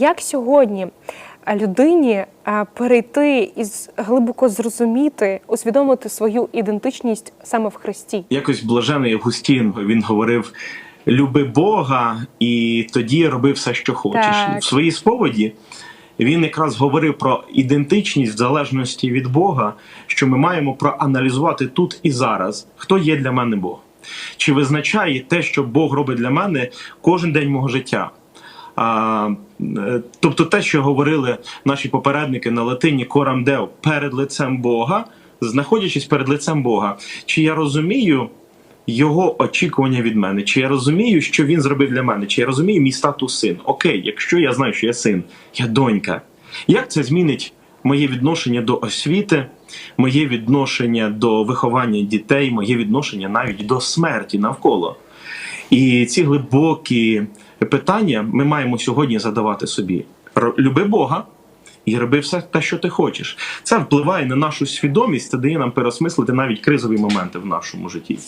Як сьогодні е, людині е, перейти і глибоко зрозуміти, усвідомити свою ідентичність саме в Христі? Якось блажений Августін він говорив: люби Бога, і тоді роби все, що хочеш. Так. В своїй сповіді він якраз говорив про ідентичність в залежності від Бога, що ми маємо проаналізувати тут і зараз, хто є для мене Бог. Чи визначає те, що Бог робить для мене кожен день мого життя? А, е, тобто те, що говорили наші попередники на латині корам дев перед лицем Бога, знаходячись перед лицем Бога, чи я розумію його очікування від мене, чи я розумію, що він зробив для мене, чи я розумію мій статус син? Окей, якщо я знаю, що я син, я донька, як це змінить моє відношення до освіти, моє відношення до виховання дітей, моє відношення навіть до смерті навколо? І ці глибокі питання ми маємо сьогодні задавати собі. Люби Бога і роби все те, що ти хочеш. Це впливає на нашу свідомість, це дає нам переосмислити навіть кризові моменти в нашому житті.